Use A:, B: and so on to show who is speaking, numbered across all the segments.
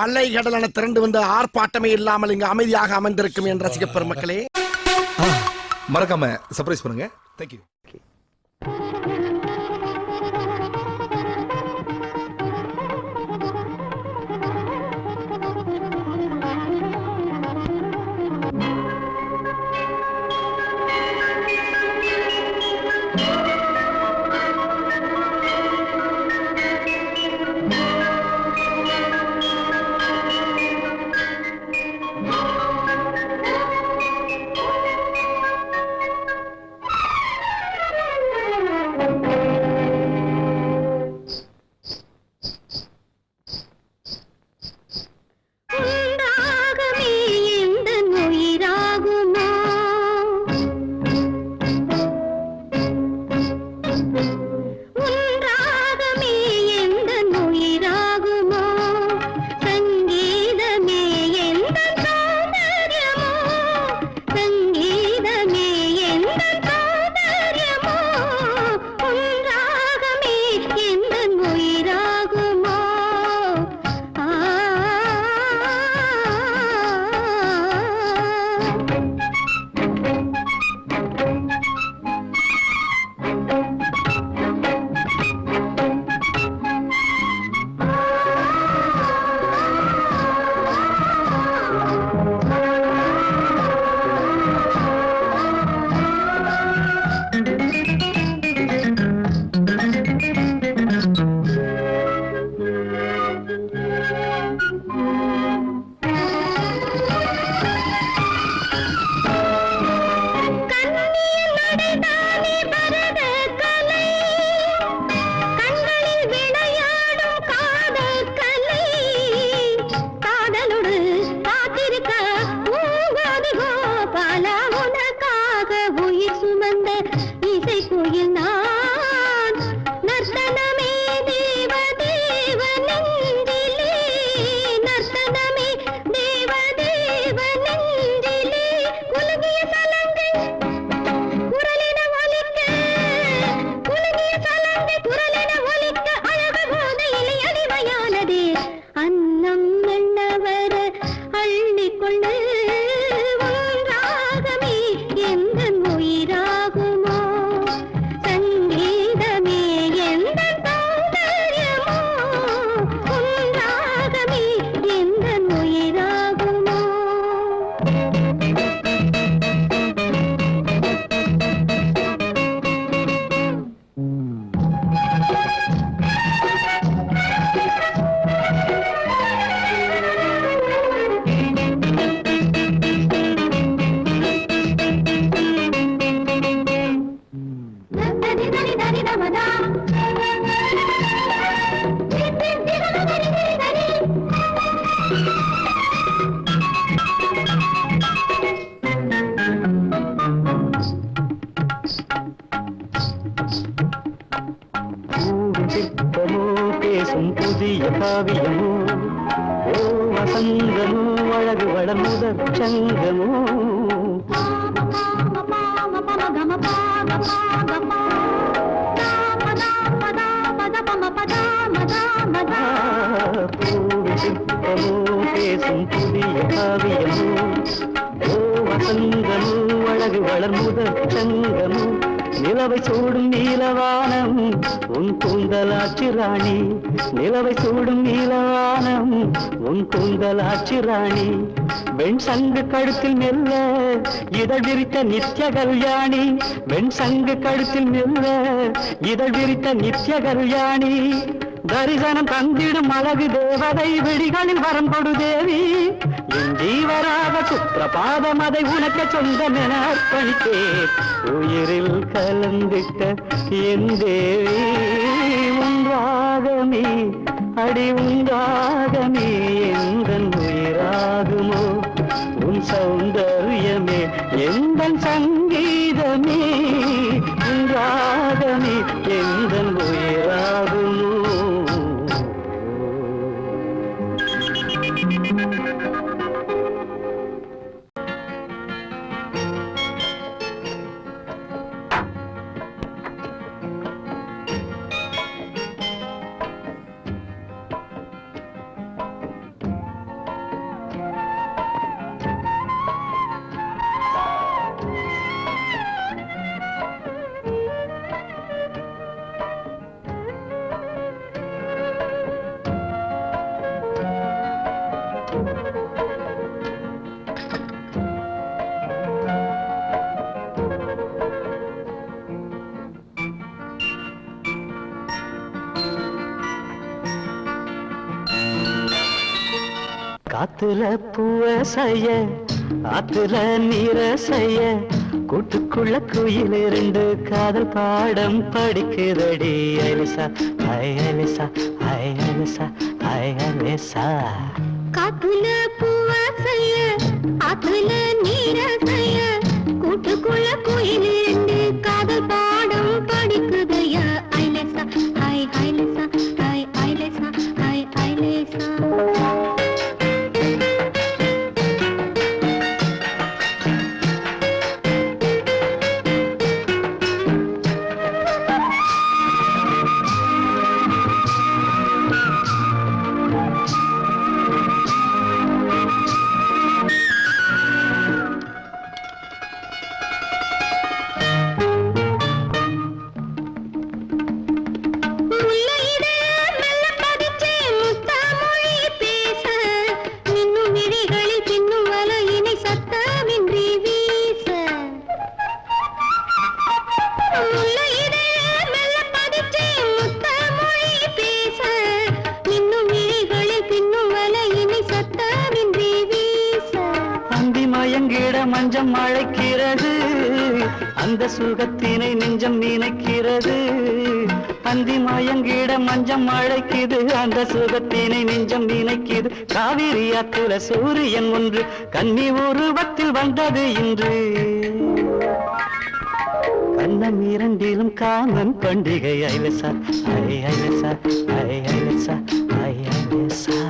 A: அலை கடலான திரண்டு வந்து ஆர்ப்பாட்டமே இல்லாமல் இங்கு அமைதியாக அமர்ந்திருக்கும் என் ரசிக பெருமக்களே
B: மறக்காம சர்ப்ரைஸ் பண்ணுங்க. தேங்க்யூ
C: சிற்பமோ பேசும் புதிய காவியமோ? ஓ வசந்தமோ அழகு வளமுதற் சங்கமோ? பூவி பேசும் புதிய காவியமோ? ஓ வசந்தமோ அழகு வளர்முதற் சங்கமோ? நிலவை சூடும் நீலவானம் உன் கூந்தலாட்சி ராணி. நிலவை சூடும் நீலவானம் உன் கூந்தலாட்சி ராணி. வெண் சங்கு கழுத்தில் மெல்ல இதழ் விரித்த நித்ய கல்யாணி. வெண் சங்கு கழுத்தில் மெல்ல இதழ் விரித்த நித்ய கல்யாணி. தரிசனம் தந்திடும் அழகு தேவதை விழிகளில் வரம் கொடு தேவி. என் ஜீவராக சுப்பிரபாதம் அதை உனக்க சொந்தம் என அர்ப்பணித்தேன். உயிரில் கலந்திட்ட என் தேவி உன்றாகமே அடி உன்றாகமே எந்தன் உயிராகுமோ? உன் சௌந்தர்யமே எந்தன் சங்கீதமே? காத்துல பூவ செய்ய ஆத்துல நீர செய்ய கூட்டுக்குள்ள குயில் இருந்து காதல் பாடம் படிக்குதடி அலிசா. ஐ அலிசா. ஐ அலிசா. ஐ அலிசா.
B: காத்துல பூவ செய்ய ஆத்துல நீர செய்ய கூட்டுக்குள்ள குயில் இருந்து நினைக்கிறது.
C: அந்த சுகத்தினை நெஞ்சம் நினைக்கிறது. பந்தி மயங்கிட மஞ்சம் அழைக்குது. அந்த சுகத்தினை நெஞ்சம் நினைக்குது. காவிரி அத்துல சூரியன் ஒன்று கன்னி உருவத்தில் வந்தது இன்று. கண்ணம் இரண்டிலும் காமன் பண்டிகை ஐலசா ஐ ஐலசா ஐ ஐலசா ஐ ஐலசா.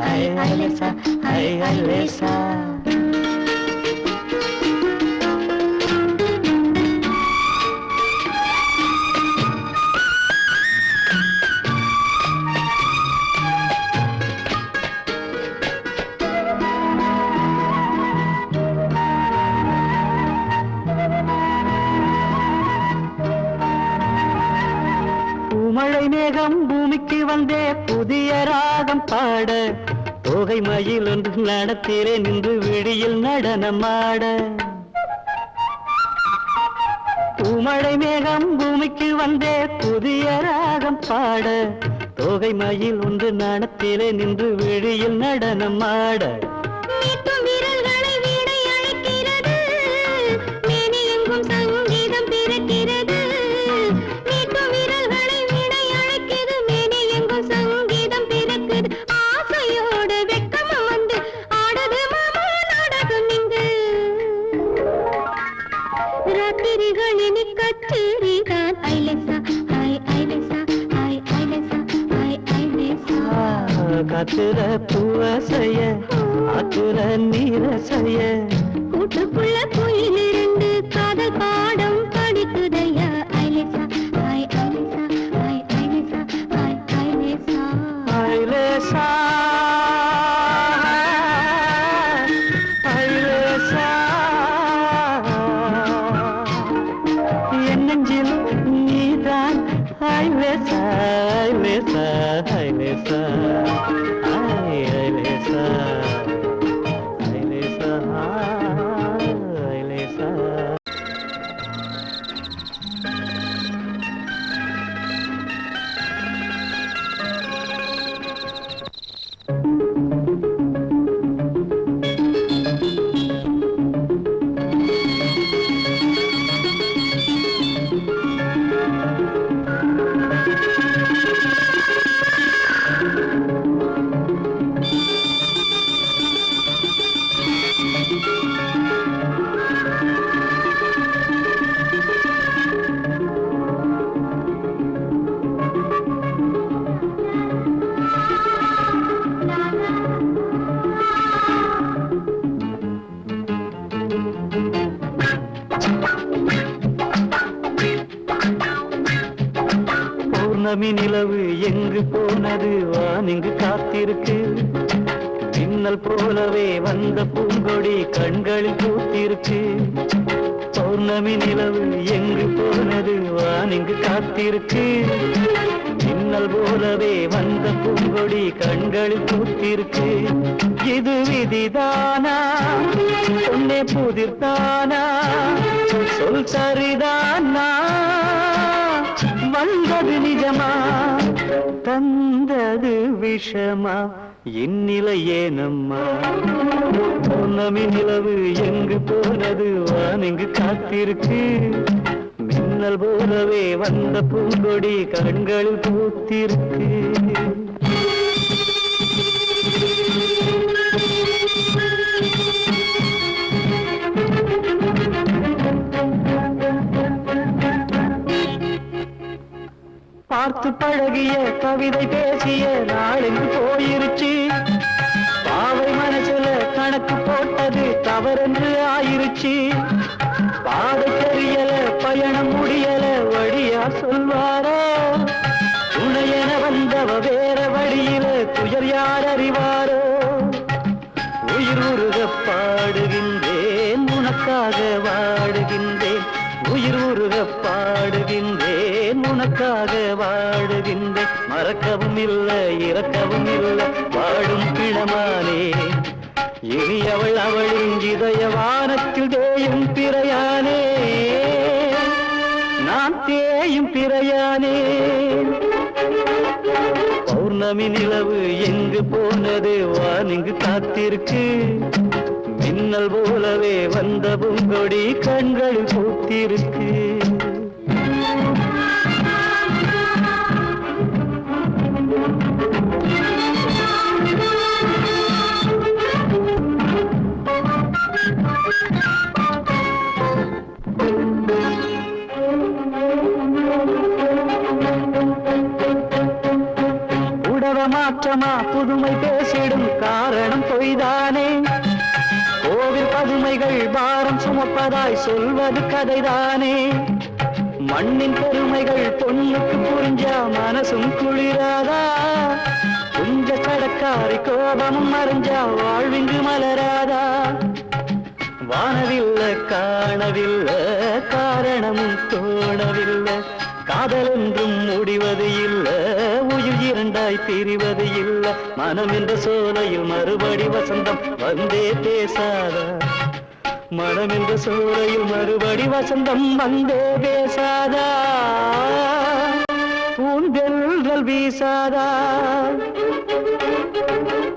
B: ஐலேசா ஐ ஐலேசா ஐ நடத்திலே நின்று விழியில் நடனமாட. பூமழை மேகம் பூமிக்கு வந்தே புதிய ராகம் பாட. தோகை மயில் ஒன்று நடத்திலே நின்று விழியில் நடனமாட.
C: காத்துற பூவசைய ஆத்துற நீரசைய
B: கூட்டுக்குள்ள கோயில் காதல்
C: பாட போச்சு. பௌர்ணமி நிலவு எங்கு போனது? வானிங்கு காத்திருக்கு. மின்னல் போலவே வந்த பூங்கொடி கண்களில் பூத்திருக்கு. இது விதிதானா? உன்னை புதிர்தானா சொல் சரிதானா? வந்தது நிஜமா? தந்தது விஷமா? இந்நிலை ஏனம்மா பௌர்ணமி நிலவு எங்கு போனது? வானெங்கு காத்திருக்கு? மின்னல் போலவே வந்த பூங்கொடி கண்களில் பூத்திருக்கு. பார்த்து பழகிய கவிதை பேசிய நாளெங்கு போயிருச்சு. பாவை மனசுல கணக்கு போட்டது தவறென்று ஆயிருச்சு. பாதை தெரியல பயணம் முடியல வழியா சொல்வாரோ? துணையென வந்தவ வேற வழியில துயர் யார் அறிவார்? உனக்காக வாடுகின்றேன் மறக்கவும் இல்லை இறக்கவும் இல்லை வாடும் பிணமானே. இனி அவள் அவளின் இதய வானத்தில் தேயும் பிறையானே. நான் தேயும் பிறையானே. பௌர்ணமி நிலவு எங்கு போனது வானிங்கு காத்திருக்கு. மின்னல் போலவே வந்த பூங்கொடி கண்களில் பூத்திருக்கு. மாற்றமா? புதுமை பேசிடும் காரணம் பொய்தானே. கோவில் பதுமைகள் பாரம் சுமப்பதாய் சொல்வது கதைதானே. மண்ணின் பெருமைகள் பொண்ணுக்கு புரிஞ்சா மனசும் குளிராதா? குஞ்ச கடக்காரி கோபமும் மறைஞ்சா வாழ்விங்கு மலராதா? வானவில்லை காணவில்லை காரணமும் தோணவில்லை. காதல் என்றும் முடிவது இல்லை இரண்டாய் பிரிவது இல்ல. மனம் என்ற சோலையில் மறுபடி வசந்தம் வந்தே பேசாதா. மனம் என்ற சோலையில் மறுபடி வசந்தம் வந்தே பேசாதா. பூந்தெல்கள் வீசாதா.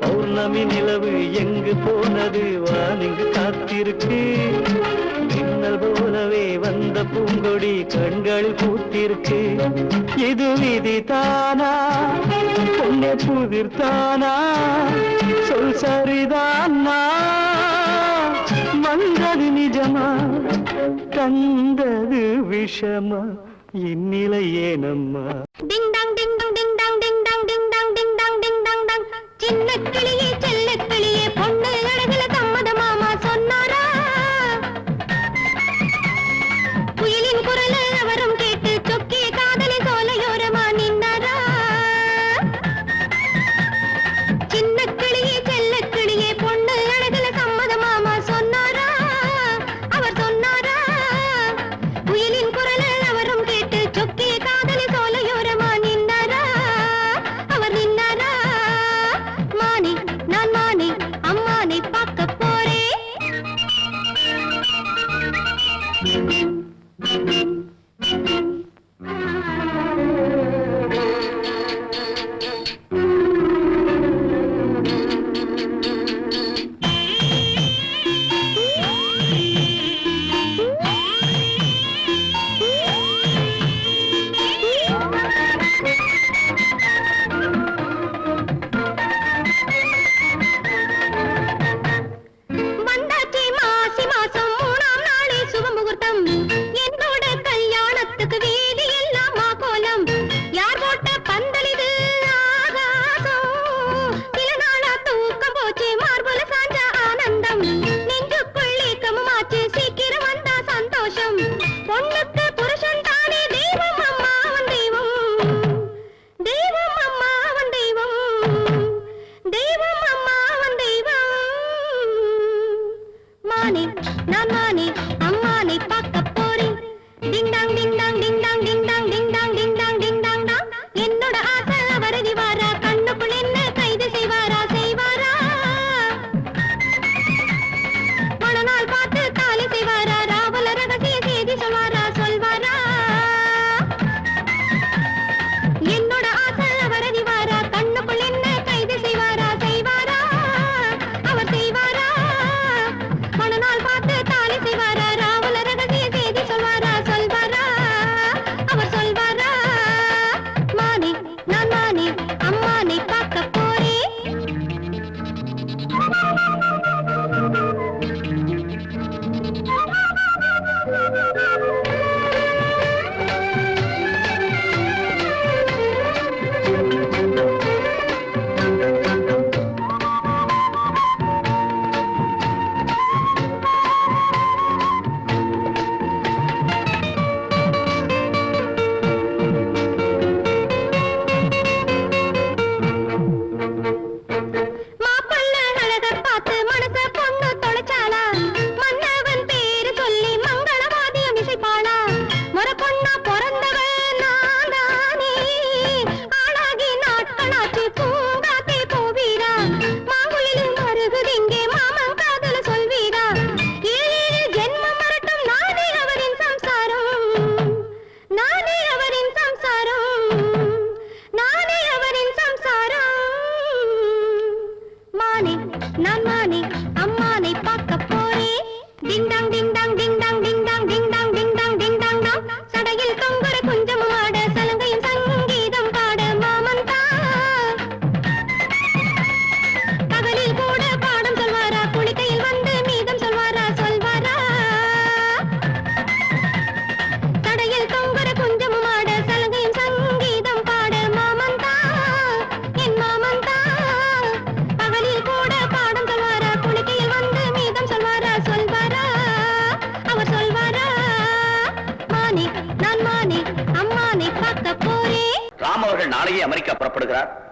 C: பௌர்ணமி நிலவு எங்கு போனது? வானிங்கு காத்திருக்கு. மின்னல் போலவே வந்த பூங்கொடி கண்களில் பூத்திருக்கு. இது விதி தானா பொண்ணே புதிர்த்தானா? சொல் சரிதானா? வந்தது நிஜமா? தந்தது விஷமா? இந்நிலை ஏனம்மா
B: ding dong ding dong ding dong ding dong ding dong ding.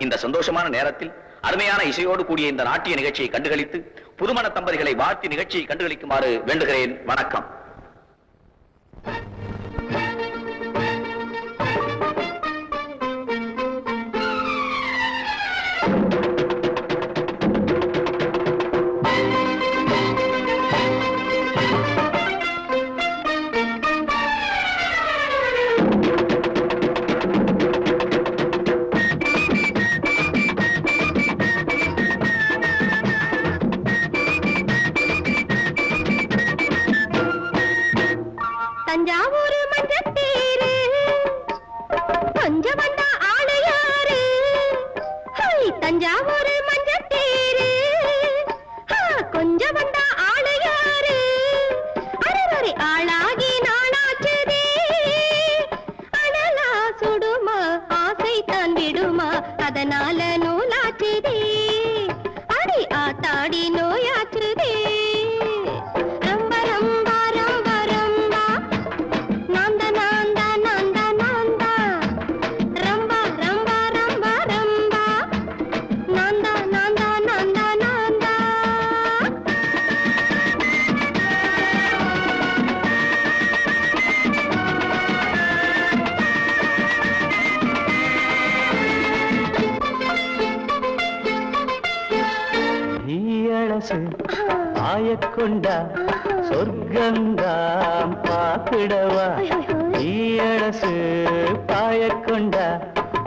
B: இந்த சந்தோஷமான நேரத்தில் அருமையான இசையோடு கூடிய இந்த நாட்டிய நிகழ்ச்சியை கண்டுகளித்து புதுமண தம்பதிகளை வாழ்த்தி நிகழ்ச்சியை கண்டுகளிக்குமாறு வேண்டுகிறேன். வணக்கம்.
C: மாயக்கொண்டா சொர்க்கந்தாம் பார்த்திடவா? தீயழசு பாயக்கொண்டா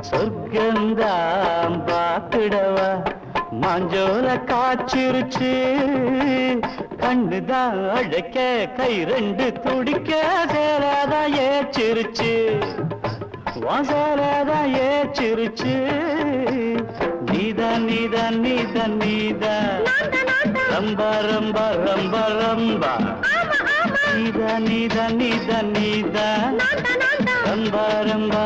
C: சொர்க்கந்தாம் பார்த்திடவா? மஞ்சோல காய்ச்சிருச்சு கண்ணுதான் அழைக்க கை ரெண்டு துடிக்க சேராதான் ஏச்சிருச்சு. வாசலதான் ஏச்சிருச்சு. நீதான் நீதான் நீதான் நீதான். ரம்பா ரம்பா ரம்பா ரம்பா. நீதா நீதா நீதா நீதா. ரம்பா ரம்பா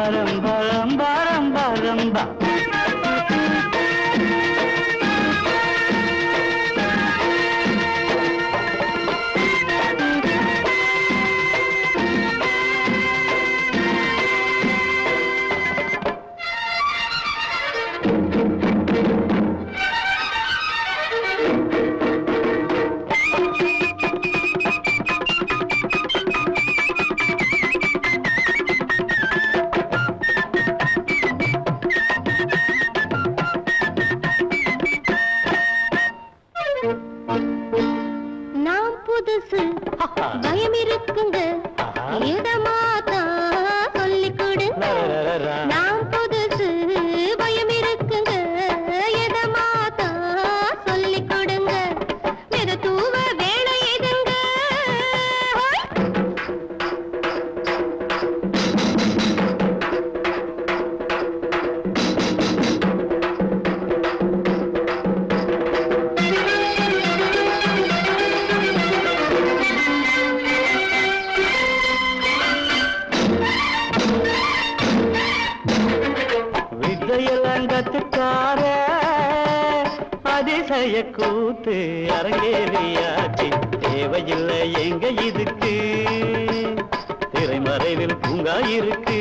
B: புதுசு பயம் இருக்குங்க இதமாதான்
C: அதிசய கூத்து அரங்கேறியாச்சு தேவையில்லை எங்க இதுக்கு? திரைமறைவில் பூங்கா இருக்கு.